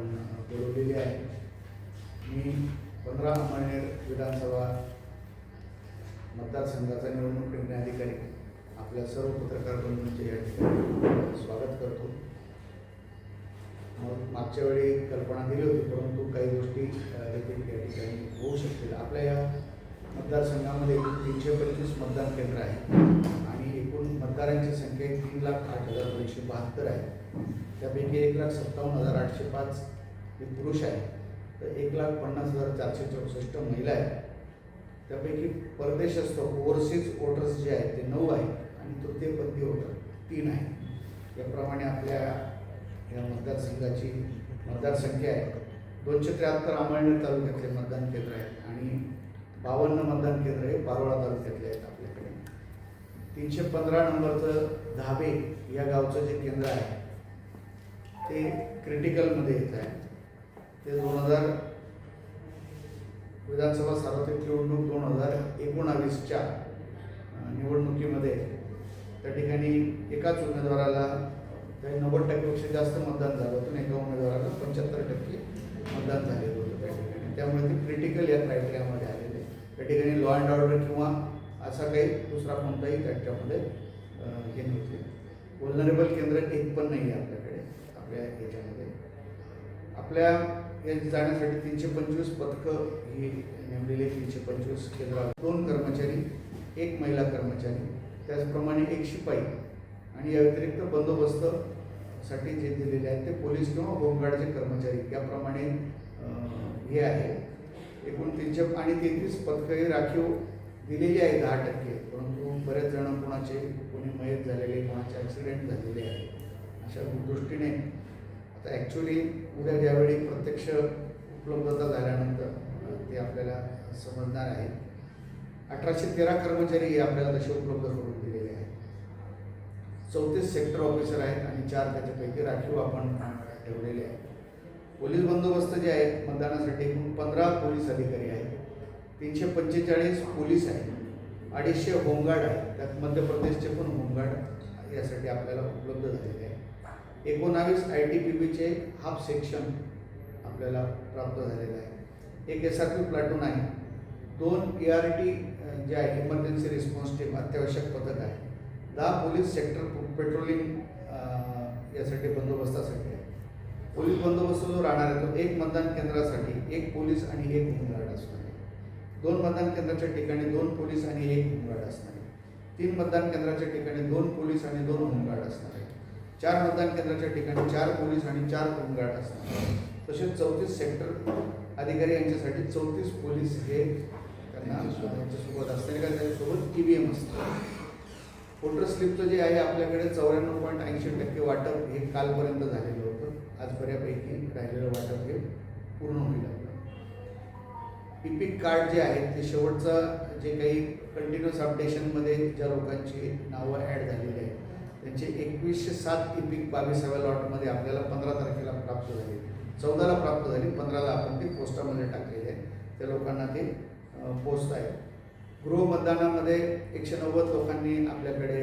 आपण बोलवलेली आहे. मी पंधरा अमळनेर विधानसभा मतदारसंघाचा निवडणूक निर्णय अधिकारी आपल्या सर्व पत्रकार बंधूंचे या ठिकाणी स्वागत करतो. मग मागच्या वेळी कल्पना दिली होती परंतु काही गोष्टी रिपीट या ठिकाणी होऊ शकतील. आपल्या या मतदारसंघामध्ये तीनशे पंचवीस मतदान केंद्र आहे आणि संख्या तीन लाख आठ हजार दोनशे बहात्तर आहे. त्यापैकी एक लाख सत्तावन्न हजार आठशे पाच हे पुरुष आहे तर एक लाख पन्नास हजार चारशे चौसष्ट महिला आहे त्यापैकी परदेशस्थ ओव्हरसीज वोटर्स जे आहेत ते नऊ आहेत आणि तृतीयपंथी वोटर तीन आहेत. याप्रमाणे आपल्या या मतदारसंघाची मतदारसंख्या आहे. दोनशे त्र्याहत्तर अंमळनेर तालुक्यातले मतदान केंद्र आहेत आणि बावन्न मतदान केंद्र हे पारोळा तालुक्यातले आहेत आपल्याकडे. तीनशे पंधरा नंबरचं धाबे या गावचं जे केंद्र आहे ते क्रिटिकलमध्ये येत आहे. ते दोन हजार विधानसभा सार्वत्रिक निवडणूक दोन हजार एकोणावीसच्या निवडणुकीमध्ये त्या ठिकाणी एकाच उमेदवाराला काही नव्वद टक्केपेक्षा जास्त मतदान झालं होतं एका उमेदवाराला पंच्याहत्तर टक्के मतदान झालेलं होतं त्या ठिकाणी. त्यामुळे ते क्रिटिकल या क्रायटेरियामध्ये आलेले त्या ठिकाणी लॉ अँड ऑर्डर किंवा असा काही दुसरा कोणताही त्याच्यामध्ये हे नव्हते. वल्नरेबल केंद्र एक पण नाही आहे आपल्याकडे आपल्या याच्यामध्ये आपल्या हे जाण्यासाठी तीनशे पंचवीस पथकं ही नेमलेली आहे, तीनशे पंचवीस केंद्रावर. दोन कर्मचारी एक महिला कर्मचारी त्याचप्रमाणे एक शिपाई. आणि या व्यतिरिक्त बंदोबस्तसाठी जे दिलेले आहेत ते पोलीस किंवा होमगार्डचे कर्मचारी. याप्रमाणे हे आहे. एकूण तीनशे आणि तेहतीस पथकं ही राखीव दिलेली आहे दहा टक्के परंतु बरेच जण कोणाचे कोणी मयत झालेले कोणाचे ॲक्सिडेंट झालेले आहे अशा दृष्टीने. आता ॲक्च्युली उद्या ज्यावेळी प्रत्यक्ष उपलब्धता झाल्यानंतर ते आपल्याला समजणार आहे. अठराशे तेरा कर्मचारी हे आपल्याला तसे उपलब्ध करून दिलेले आहेत. चौतीस सेक्टर ऑफिसर आहेत आणि चार त्याच्यापैकी राखीव आपण ठेवलेले आहेत. पोलीस बंदोबस्त जे आहेत मतदानासाठी एकूण पंधरा पोलीस अधिकारी आहेत. तीनशे पंचेचाळीस पोलीस आहेत. अडीचशे होमगार्ड आहेत. त्यात मध्य प्रदेशचे पण होमगार्ड यासाठी आपल्याला उपलब्ध झालेले आहे एकोणावीस आय टी पी बीचे हाफ सेक्शन आपल्याला प्राप्त झालेलं आहे. एक एस आर पी प्लॅटून आहे. दोन ए आर टी जे आहे इमर्जन्सी रिस्पॉन्स टीम अत्यावश्यक पथक आहे. दहा पोलीस सेक्टर पेट्रोलिंग यासाठी बंदोबस्तासाठी आहे. पोलीस बंदोबस्त जो राहणार आहे तो एक मतदान केंद्रासाठी एक पोलीस आणि एक होमगार्ड दोन मतदान केंद्राच्या ठिकाणी दोन पोलीस आणि एक होमगार्ड असणार आहे. तीन मतदान केंद्राच्या ठिकाणी दोन पोलीस आणि दोन होमगार्ड असणार आहे. चार मतदान केंद्राच्या ठिकाणी चार पोलीस आणि चार होमगार्ड असणार आहे. तसेच चौतीस सेक्टर अधिकारी यांच्यासाठी चौतीस पोलीस हे त्यांना यांच्यासोबत असतील का? त्यांच्यासोबत ई व्ही एम असतं वोटर स्लिपचं जे आहे आपल्याकडे चौऱ्याण्णव पॉईंट ऐंशी टक्के वाटप हे कालपर्यंत झालेलं होतं. आज बऱ्यापैकी राहिलेलं वाटप हे पूर्ण होईल. आपलं कार्ड जे आहेत ते शेवटचं जे काही कंटिन्युअस अपडेशनमध्ये ज्या लोकांची नावं ॲड झालेली आहेत त्यांचे एकवीसशे सात इपिक बावीसाव्या लॉटमध्ये आपल्याला पंधरा तारखेला प्राप्त झाले. चौदाला प्राप्त झाली पंधराला आपण ते पोस्टामध्ये टाकलेले आहे त्या लोकांना ते पोस्ट आहे गृह मतदानामध्ये एकशे नव्वद लोकांनी आपल्याकडे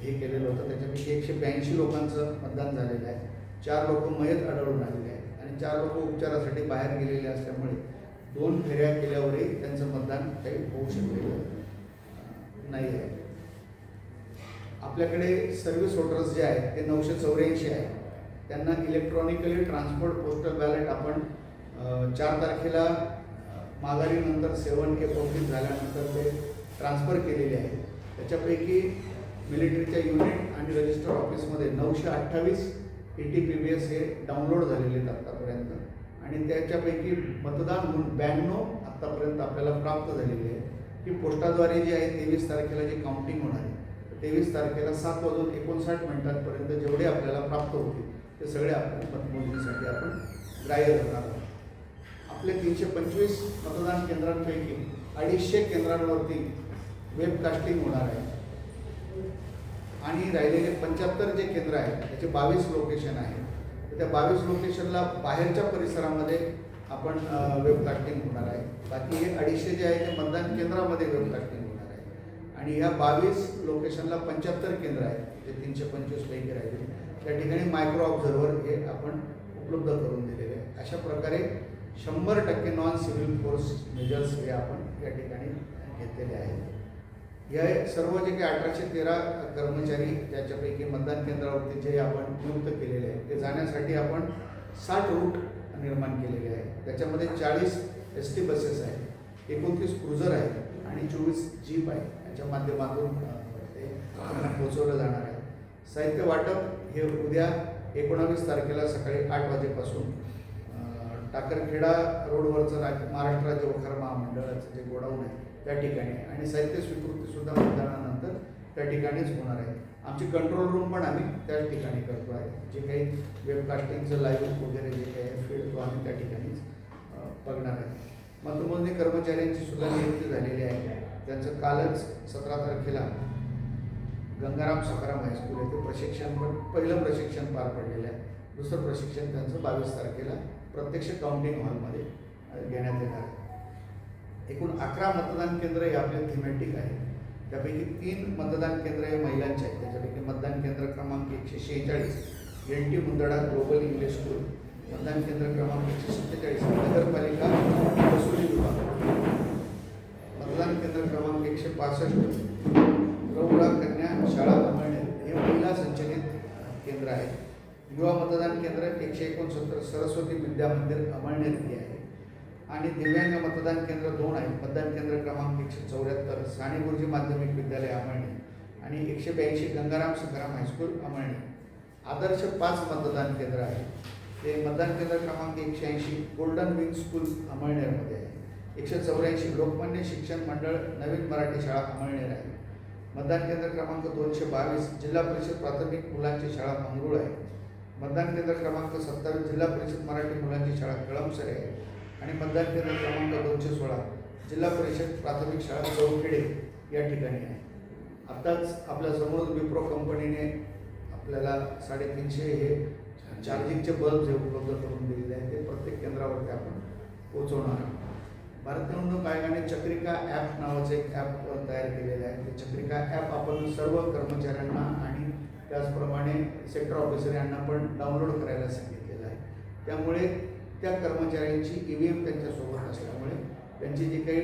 हे केलेलं होतं. त्याच्यापैकी एकशे ब्याऐंशी लोकांचं मतदान झालेलं आहे. चार लोक मयत आढळून आलेले आहेत. आणि चार लोक उपचारासाठी बाहेर गेलेले असल्यामुळे दोन फेऱ्या केल्यावरही त्यांचं मतदान काही होऊ शकलेलं नाही आहे आपल्याकडे सर्व्हिस वोटर्स जे आहेत ते नऊशे चौऱ्याऐंशी आहेत. त्यांना इलेक्ट्रॉनिकली ट्रान्सपोर्ट पोस्टल बॅलेट आपण चार तारखेला माघारीनंतर सेवन के पब्लिक झाल्यानंतर ते ट्रान्सफर केलेले आहे त्याच्यापैकी मिलिटरीच्या युनिट आणि रजिस्टर ऑफिसमध्ये नऊशे अठ्ठावीस E T P B S हे डाउनलोड झालेले आहेत आत्तापर्यंत आणि त्याच्यापैकी मतदान म्हणून ब्याण्णव आत्तापर्यंत आपल्याला प्राप्त झालेले आहे. की पोस्टाद्वारे जे आहे तेवीस तारखेला जी काउंटिंग होणार आहे तेवीस तारखेला सात वाजून एकोणसाठ मिनिटांपर्यंत जेवढे आपल्याला प्राप्त होतील ते सगळे आपण मतमोजणीसाठी आपण ग्राह्य धरणार आहोत. आपले तीनशे पंचवीस मतदान केंद्रांपैकी अडीचशे केंद्रांवरती वेबकास्टिंग होणार आहे. आणि राहिलेले पंच्याहत्तर जे केंद्र आहेत त्याचे बावीस लोकेशन आहे त्या बावीस लोकेशनला बाहेरच्या परिसरामध्ये आपण वेबकास्टिंग होणार आहे. बाकी हे अडीचशे जे आहे ते मतदान केंद्रामध्ये वेबकास्टिंग होणार आहे. आणि ह्या बावीस लोकेशनला पंच्याहत्तर केंद्र आहेत जे तीनशे पंचवीस पैकी राहिले. त्या ठिकाणी मायक्रो ऑब्झर्वर हे आपण उपलब्ध करून दिलेले आहे अशा प्रकारे शंभर टक्के नॉन सिव्हिल फोर्स मेजर्स हे आपण या ठिकाणी घेतलेले आहेत. या सर्व जे काही अठराशे तेरा कर्मचारी ज्याच्यापैकी मतदान केंद्रावरती जे आपण नियुक्त केलेले आहेत ते जाण्यासाठी आपण साठ रूट निर्माण केलेले आहे त्याच्यामध्ये चाळीस एस टी बसेस आहेत एकोणतीस क्रुझर आहेत आणि चोवीस जीप आहे याच्या माध्यमातून ते पोहोचवलं जाणार आहे. साहित्य वाटप हे उद्या एकोणावीस तारखेला सकाळी आठ वाजेपासून टाकरखेडा रोडवरचं राज महाराष्ट्र राज्य वखार महामंडळाचं जे गोडाऊन आहे त्या ठिकाणी आणि साहित्य स्वीकृतीसुद्धा मतदानानंतर त्या ठिकाणीच होणार आहे. आमची कंट्रोल रूम पण आम्ही त्याच ठिकाणी करतो आहे. जे काही वेबकास्टिंगचं लाईव्ह वगैरे जे काही आहे फील्ड तो आम्ही त्या ठिकाणीच बघणार आहे. मतमोजणी कर्मचाऱ्यांची सुद्धा नियुक्ती झालेली आहे. त्यांचं कालच सतरा तारखेला गंगाराम सखाराम हायस्कूल येथे प्रशिक्षण पण पहिलं प्रशिक्षण पार पडलेलं आहे. दुसरं प्रशिक्षण त्यांचं बावीस तारखेला प्रत्यक्ष काउंटिंग हॉलमध्ये घेण्यात येणार आहे. एकूण अकरा मतदान केंद्र हे आपले थिमॅटिक आहे त्यापैकी तीन मतदान केंद्र हे महिलांचे आहेत. त्याच्यापैकी मतदान केंद्र क्रमांक एकशे शेहेचाळीस N T Mundada global English school मतदान केंद्र क्रमांक एकशे सत्तेचाळीस नगरपालिका वसुली विभाग. मतदान केंद्र क्रमांक एकशे पासष्ट प्रौढा कन्या शाळा अमळनेर हे महिला संचलित केंद्र आहे युवा मतदान केंद्र एकशे एकोणसत्तर सरस्वती विद्या मंदिर अमळनेर आहे. आणि दिव्यांग मतदान केंद्र दोन आहे मतदान केंद्र क्रमांक एकशे चौऱ्याहत्तर साने गुरुजी माध्यमिक विद्यालय अमळनेर आणि एकशे ब्याऐंशी गंगाराम संग्राम हायस्कूल अमळनेर आदर्श पाच मतदान केंद्र आहे ते मतदान केंद्र क्रमांक एकशे ऐंशी गोल्डन विंग स्कूल अमळनेरमध्ये आहे. एकशे चौऱ्याऐंशी लोकमान्य शिक्षण मंडळ नवीन मराठी शाळा अमळनेर आहे. मतदान केंद्र क्रमांक दोनशे बावीस जिल्हा परिषद प्राथमिक मुलांची शाळा मंगरूळ आहे. मतदान केंद्र क्रमांक सत्तावीस जिल्हा परिषद मराठी मुलांची शाळा कळमसरे आहे. आणि मतदान केंद्र क्रमांक दोनशे सोळा जिल्हा परिषद प्राथमिक शाळा चौखेडे या ठिकाणी आहे. आत्ताच आपल्यासमोर विप्रो कंपनीने आपल्याला साडेतीनशे हे चार्जिंगचे बल्ब जे उपलब्ध करून दिलेले आहेत. ते प्रत्येक केंद्रावरती आपण पोहोचवणार आहोत. भारत निवडणूक आयोगाने चक्रिका ॲप नावाचं एक ॲप तयार केलेलं आहे. ते चक्रिका ॲप आपण सर्व कर्मचाऱ्यांना आणि त्याचप्रमाणे सेक्टर ऑफिसर यांना पण डाउनलोड करायला सांगितलेलं आहे. त्यामुळे त्या कर्मचाऱ्यांची ई व्ही एम त्यांच्यासोबत असल्यामुळे त्यांचे जे काही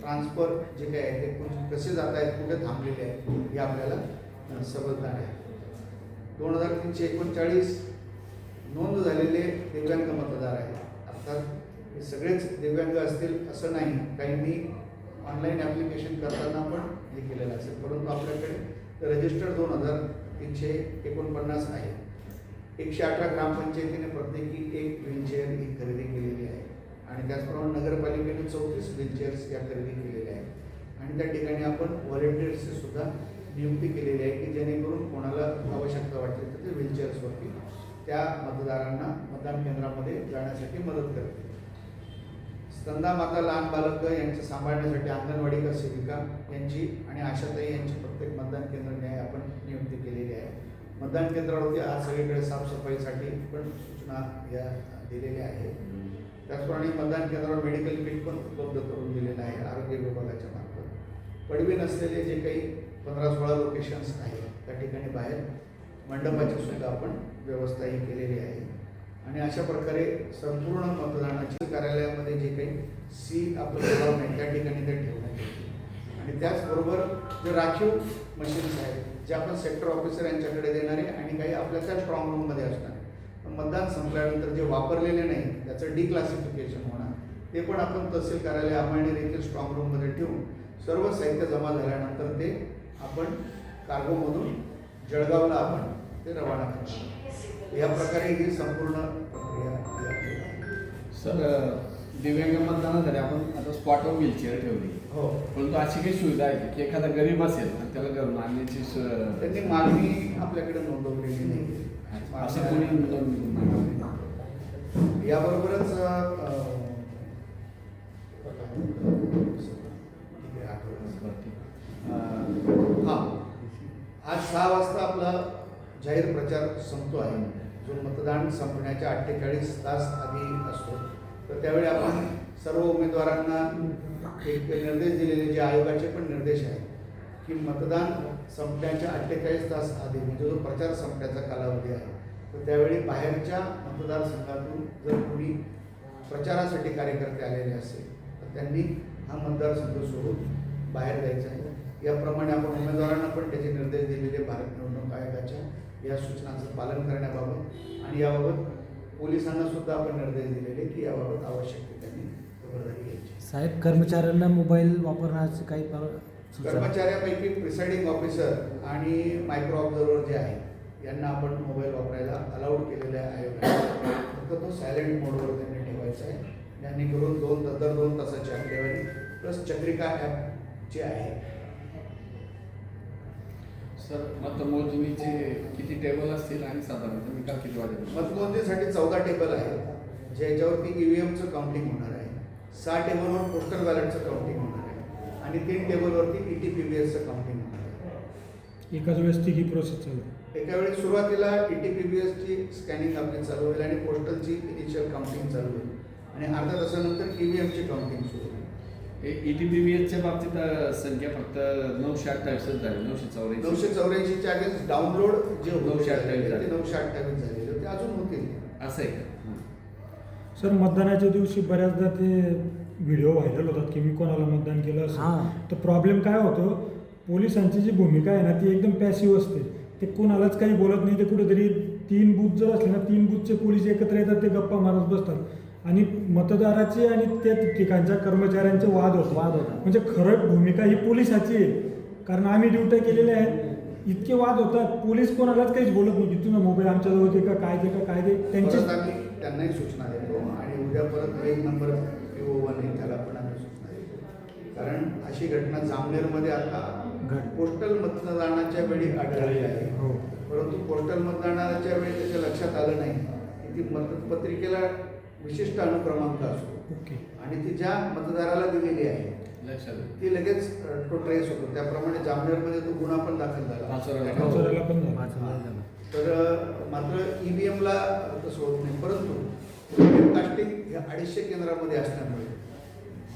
ट्रान्सफर जे काही आहे ते कोण- कसे जात आहेत कुठे थांबलेले आहेत हे आपल्याला समजणार आहे. दोन हजार तीनशे एकोणचाळीस नोंद झालेले दिव्यांग मतदार आहेत. अर्थात हे सगळेच दिव्यांग असतील असं नाही. काहींनी ऑनलाईन ॲप्लिकेशन करताना पण हे केलेलं असेल. परंतु आपल्याकडे रजिस्टर दोन हजार तीनशे एकोणपन्नास आहे. एकशे अठरा ग्रामपंचायतीने प्रत्येकी एक व्हीलचेअर ही खरेदी केलेली आहे. आणि त्याचप्रमाणे नगरपालिकेने चौतीस व्हीलचेअर्स या खरेदी केलेल्या आहेत. आणि त्या ठिकाणी आपण व्हॉलेंटियर्सची सुद्धा नियुक्ती केलेली आहे की जेणेकरून कोणाला आवश्यकता वाटते तर ते व्हीलचेअर्सवरती त्या मतदारांना मतदान केंद्रामध्ये जाण्यासाठी मदत करते स्तंदा माता लहान बालक यांचं सांभाळण्यासाठी अंगणवाडी का सेविका यांची आणि आशाताई यांची प्रत्येक मतदान केंद्राने आपण नियुक्ती केलेली आहे. मतदान केंद्रावरती आज सगळीकडे साफसफाईसाठी पण सूचना या दिलेल्या आहेत. त्याचप्रमाणे मतदान केंद्रावर मेडिकल किट पण उपलब्ध करून दिलेलं आहे आरोग्य विभागाच्या मार्फत. पडवी नसलेले जे काही पंधरा सोळा लोकेशन्स आहेत त्या ठिकाणी बाहेर मंडपाची सुद्धा आपण व्यवस्था ही केलेली आहे. आणि अशा प्रकारे संपूर्ण मतदानाची कार्यालयामध्ये जे काही सी आपलं आहे त्या ठिकाणी ते ठेवण्यात येतील आणि त्याचबरोबर जे राखीव मशीन्स आहेत जे आपण सेक्टर ऑफिसर यांच्याकडे देणार आहे आणि काही आपल्या त्या स्ट्रॉंग रूममध्ये असणार. आहे मतदान संपल्यानंतर जे वापरलेले नाही त्याचं डिक्लासिफिकेशन होणार. ते पण आपण तहसील कार्यालय अमळनेर येथील स्ट्रॉंग रूममध्ये ठेवून सर्व साहित्य जमा झाल्यानंतर ते आपण कार्गोमधून जळगावला आपण ते रवाना करणार. या प्रकारे ही संपूर्ण प्रक्रिया सर दिव्यांग मतदानासाठी आपण आता स्पॉटवर व्हीलचेअर ठेवली. हो परंतु अशी काही सुविधा आहे की एखादा गरीब असेल आणि त्याला घरून आणण्याची स- त्यांनी मागणी आपल्याकडे नोंदवलेली नाही. असं कोणी नोंदवून नाही. याबरोबरच हा आज सहा वाजता आपला जाहीर प्रचार संपतो आहे. जो मतदान संपण्याच्या अठ्ठेचाळीस तास आधी असतो. तर त्यावेळी आपण सर्व उमेदवारांना निर्देश दिलेले जे आयोगाचे पण निर्देश आहेत की मतदान संपण्याच्या अठ्ठेचाळीस तास आधी म्हणजे जो प्रचार संपण्याचा कालावधी आहे तर त्यावेळी बाहेरच्या मतदारसंघातून जर कोणी प्रचारासाठी कार्यकर्ते आलेले असेल तर त्यांनी हा मतदारसंघ सोडून बाहेर जायचा आहे. याप्रमाणे आपण उमेदवारांना पण त्याचे निर्देश दिलेले भारत निवडणूक आयोगाच्या या सूचनांचं पालन करण्याबाबत. आणि याबाबत पोलिसांना सुद्धा आपण निर्देश दिलेले की याबाबत आवश्यक ते त्यांनी खबरदारी घ्यायची. साहेब कर्मचाऱ्यांना मोबाईल वापरण्याचे काही कर्मचाऱ्यापैकी प्रिसाइडिंग ऑफिसर आणि मायक्रो ऑब्झर्वर जे आहे यांना आपण मोबाईल वापरायला अलाउड केलेले आहे. आयोगाने फक्त तो सायलेंट मोडवर त्यांनी ठेवायचा आहे. जेणेकरून दोन तास दर दोन तासाची आकडेवारी प्लस चक्रिका ॲप जे आहे. सर मतमोजणीचे किती टेबल असतील आणि साधारणतः निकाल किती वाजेल मतमोजणीसाठी चौदा टेबल आहेत. ज्याच्यावरती ईव्हीएमचं काउंटिंग होणार आहे. सहा टेबलवर पोस्टल बॅलेटचं काउंटिंग होणार आहे आणि तीन टेबलवरती ई टी पी बी एसचं काउंटिंग होणार आहे एकाच वेळेस ती ही प्रोसेस चालू आहे. एका वेळी सुरुवातीला ई टी पी बी एसची स्कॅनिंग आपली चालू होईल आणि पोस्टलची इनिशियल काउंटिंग चालू होईल आणि अर्ध्या तासानंतर ई व्ही एमची काउंटिंग सुरू होईल ई टी पी बी एसच्या बाबतीत संख्या फक्त नऊशे अठ्ठावीसच झाली नऊशे चौऱ्याऐंशी नऊशे चौऱ्याऐंशीच्या अगेन्स्ट डाउनलोड जे होते नऊशे अठ्ठावीस ते झाले. नऊशे अठ्ठावीस झालेले होते अजून होतील असं आहे का. सर मतदानाच्या दिवशी बऱ्याचदा ते व्हिडिओ व्हायरल होतात की मी कोणाला मतदान केलं असं. हां. तर प्रॉब्लेम काय होतो पोलिसांची जी भूमिका आहे ना ती एकदम पॅसिव्ह असते. ते कोणालाच काही बोलत नाही ते कुठेतरी तीन बूथ जर असले ना तीन बूथचे पोलीस एकत्र येतात ते गप्पा मारत बसतात. आणि मतदाराचे आणि त्या ठिकाणच्या कर्मचाऱ्यांचे वाद होतात. वाद होतात. म्हणजे खरं भूमिका ही पोलिसाची आहे. कारण आम्ही ड्युट्या केलेल्या आहेत. इतके वाद होतात पोलीस कोणालाच काहीच बोलत नाही. की तुझा मोबाईल आमच्याजवळ होते का काय ते का काय ते त्यांची त्यांनाही सूचना उद्या परत एक नंबर पी ओ वन आहे त्याला पण आम्ही सूचना देतो कारण अशी घटना जामनेरमध्ये आता घड. पोस्टल मतदानाच्या वेळी आढळली आहे. हो. परंतु पोस्टल मतदानाच्या वेळी त्याच्या लक्षात आलं नाही. की ती मतपत्रिकेला विशिष्ट अनुक्रमांक असतो. ओके. आणि ती ज्या मतदाराला दिलेली आहे. ती लगेच तो ट्रेस होतो. त्याप्रमाणे जामनेरमध्ये तो गुन्हा पण दाखल झाला. तर मात्र ई व्ही एमला तसं होत नाही. परंतु कास्टिंग हे अडीचशे केंद्रामध्ये असल्यामुळे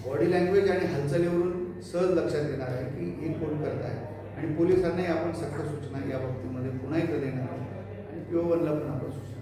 बॉडी लँग्वेज आणि हालचालीवरून सहज लक्षात येणार आहे की हे कोण करत आहे आणि पोलिसांनाही आपण सक्त सूचना या बाबतीमध्ये पुन्हा एकदा देणार आहोत. आणि पी ओ वनला पण आपण सूचना